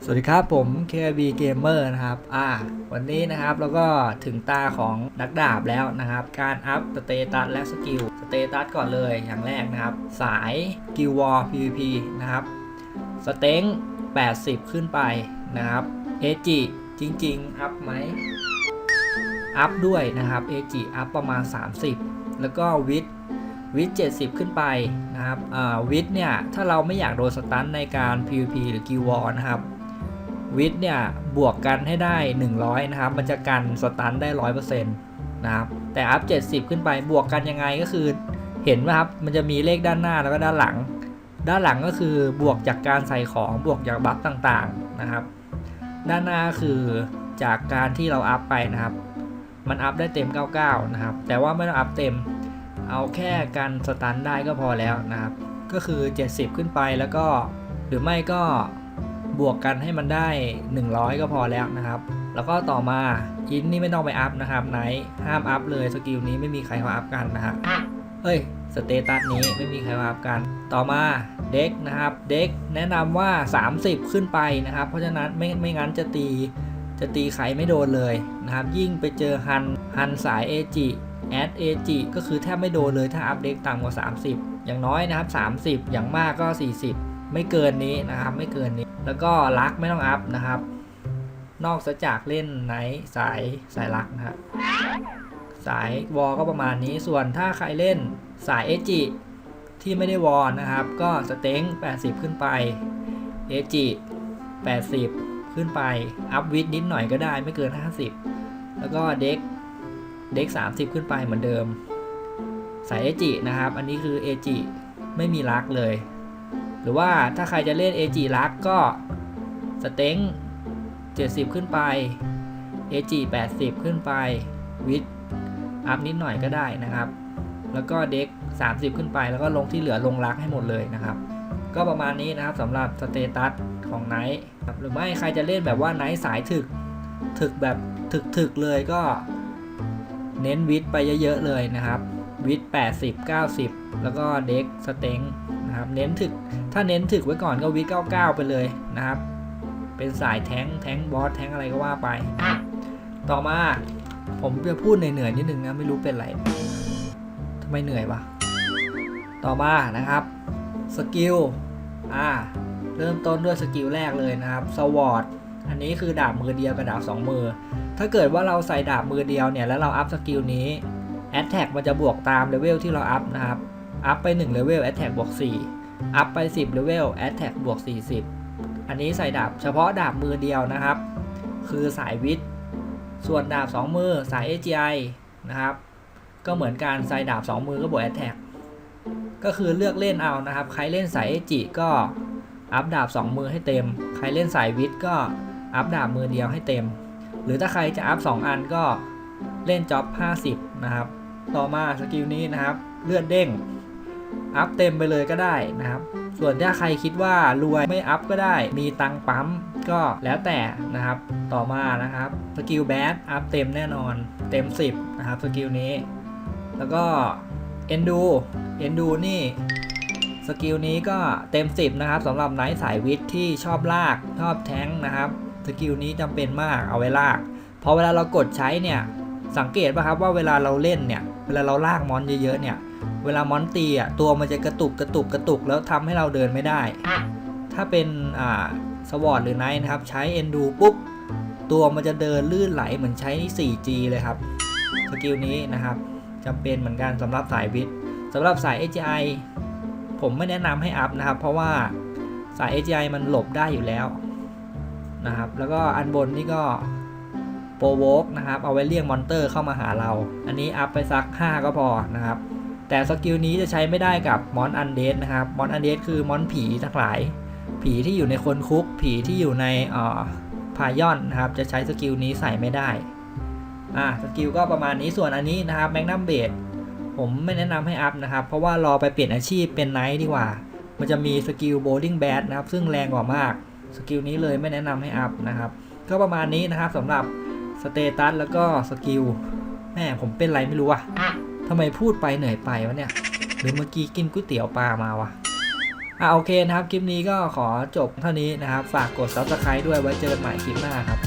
สวัสดีครับผม KB Gamer นะครับ อ่า วันนี้นะครับแล้วก็ถึงตาของนักดาบแล้วนะครับ การอัพสเตตัสและสกิล สเตตัสก่อนเลยอย่างแรกนะครับ สายกิววอ PVP นะครับ สเต็ง80 ขึ้นไปนะครับเอจิจริง ๆ อัพไหม อัพด้วยนะครับเอจิอัพประมาณ 30 แล้วก็วิทวิท70 ขึ้นไปนะครับวิทเนี่ย ถ้าเราไม่อยากโดนสตันในการ PVP หรือกิววอนะครับ วิทย์เนี่ยบวกกันให้ได้ 100 นะครับ มันจะกันสตันได้ 100%นะครับ แต่อัพ 70 ขึ้นไปบวกกันยังไงก็คือ เห็นไหมครับ มันจะมีเลขด้านหน้าแล้วก็ด้านหลัง ด้านหลังก็คือบวกจากการใส่ของบวกจากบัฟต่างๆนะครับ ด้านหน้าคือจากการที่เราอัพไปนะครับ มันอัพได้เต็ม 99 นะครับ แต่ว่าไม่ต้องอัพเต็ม เอาแค่กันสตันได้ก็พอแล้วนะครับ ก็คือ 70 ขึ้นไปแล้วก็หรือไม่ก็ บวกกันให้มันได้ 100 ก็พอแล้วนะครับ แล้วก็ต่อมาอินนี่ไม่ต้องไปอัพนะครับไหนห้ามอัพเลยสกิลนี้ไม่มีใครเขาอัพกันนะฮะเฮ้ยสเตตัสนี้ไม่มีใครเขาอัพกัน ต่อมาเด็กนะครับเด็กแนะนำว่า 30 ขึ้นไปนะครับ เพราะฉะนั้นไม่ไม่งั้นจะตีจะตีใครไม่โดนเลยนะครับ ยิ่งไปเจอฮันฮันสายเอจิแอดเอจิก็คือแทบไม่โดนเลยถ้าอัพเด็กต่ำกว่า 30 อย่างน้อยนะครับ 30 อย่างมากก็ 40 ไม่เกินนี้นะครับ ไม่เกินนี้ แล้วก็ลักไม่ต้องอัพนะครับ นอกจากเล่นไหนสายสายลักนะครับสายวอลก็ประมาณนี้ส่วนถ้าใครเล่นสายเอจิที่ไม่ได้วอลนะครับ ก็สเต็ง80 ขึ้นไปเอจิ80 ขึ้นไป อัพวิดนิดหน่อยก็ได้ไม่เกิน 50 แล้วก็เด็กเด็ก30 ขึ้นไปเหมือนเดิม สายเอจินะครับ อันนี้คือเอจิไม่มีลักเลย หรือว่าถ้าใครจะเล่น AG ลักก็สเต็ง70 ขึ้นไป AG 80 ขึ้นไปวิดอัพนิดหน่อยก็ได้นะครับ แล้วก็เด็ก 30 ขึ้นไปแล้วก็ลงที่เหลือลงลักให้หมดเลยนะครับ ก็ประมาณนี้นะครับสำหรับสเตตัสของไนท์หรือไม่ใครจะเล่นแบบว่าไนท์สายถึกถึกแบบถึกถึกเลยก็เน้นวิดไปเยอะๆเลยนะครับวิด80 90 แล้วก็เด็กสเต็งนะครับเน้นถึก ถ้าเน้นถึกไว้ก่อนก็วิด99 ไปเลยนะครับ เป็นสายแท้งแท้งบอสแท้งอะไรก็ว่าไป ต่อมาผมจะพูดเหนื่อยๆนิดนึงนะไม่รู้เป็นไรทำไมเหนื่อยวะต่อมานะครับสกิลอ่าเริ่มต้นด้วยสกิลแรกเลยนะครับสวอตอันนี้คือดาบมือเดียวกับดาบสองมือ ถ้าเกิดว่าเราใส่ดาบมือเดียวเนี่ยแล้วเราอัพสกิลนี้แอตแทกมันจะบวกตามเลเวลที่เราอัพนะครับ อัพไป1เลเวลแอตแทกบวก4 อัพไป 10เลเวลแอตแทกบวก 40 อันนี้ใส่ดาบเฉพาะดาบมือเดียวนะครับ คือสายวิทย์ ส่วนดาบ 2 มือสาย AGI นะครับ ก็เหมือนการใส่ดาบ 2 มือก็บวกแอตแทกก็คือเลือกเล่นเอานะครับ ใครเล่นสาย AG ก็อัพดาบ 2 มือให้เต็ม ใครเล่นสายวิทย์ก็อัพดาบมือเดียวให้เต็ม หรือถ้าใครจะอัพ 2 อันก็เล่นจ็อบ 50 นะครับ ต่อมาสกิลนี้นะครับ เลือดเด้ง อัพเต็มไปเลยก็ได้นะครับ ส่วนถ้าใครคิดว่ารวยไม่อัพก็ได้ มีตังปั๊มก็แล้วแต่นะครับ ต่อมานะครับสกิลแบดอัพเต็มแน่นอนเต็ม 10 นะครับสกิลนี้ แล้วก็เอนดูเอนดูนี่สกิลนี้ก็เต็ม 10 นะครับสำหรับไนท์สายวิทย์ที่ชอบลากชอบแท้งนะครับสกิลนี้จำเป็นมากเอาไว้ลากพอเวลาเรากดใช้เนี่ยสังเกตป่ะครับว่าเวลาเราเล่นเนี่ยเวลาเราลากมอนเยอะๆเนี่ย เวลามอนตีอะตัวมันจะกระตุกกระตุกกระตุกแล้วทำให้เราเดินไม่ได้ ถ้าเป็นอ่าสวอตหรือไนท์นะครับใช้เอนดูปุ๊บตัวมันจะเดินลื่นไหลเหมือนใช้ 4G เลยครับสกิลนี้นะครับจำเป็นเหมือนกันสำหรับสายวิทย์สำหรับสาย AGI ผมไม่แนะนำให้อัพนะครับ เพราะว่าสาย AGI มันหลบได้อยู่แล้วนะครับ แล้วก็อันบนนี่ก็โปรโวกนะครับ เอาไว้เรียกมอนเตอร์เข้ามาหาเรา อันนี้อัพไปสัก 5 ก็พอนะครับ แต่สกิลนี้จะใช้ไม่ได้กับมอนอันเดสนะครับมอนอันเดสคือมอนผีทั้งหลาย ผีที่อยู่ในคนคุก ผีที่อยู่ในอ่อพายอนนะครับ จะใช้สกิลนี้ใส่ไม่ได้อ่าสกิลก็ประมาณนี้ส่วนอันนี้นะครับแมกนัมเบดผมไม่แนะนำให้อัพนะครับ เพราะว่ารอไปเปลี่ยนอาชีพเป็นไนท์ดีกว่า มันจะมีสกิลโบลิ่งแบดนะครับ ซึ่งแรงกว่ามาก สกิลนี้เลยไม่แนะนำให้อัพนะครับ ก็ประมาณนี้นะครับสำหรับสเตตัสแล้วก็สกิลแม่ผมเป็นไรไม่รู้ว่ะ ทำไมพูดไปเหนื่อยไปวะเนี่ย หรือเมื่อกี้กินก๋วยเตี๋ยวปลามาวะอะโอเคนะครับ คลิปนี้ก็ขอจบเท่านี้นะครับ ฝากกด subscribe ด้วยไว้เจอกันใหม่คลิปหน้าครับ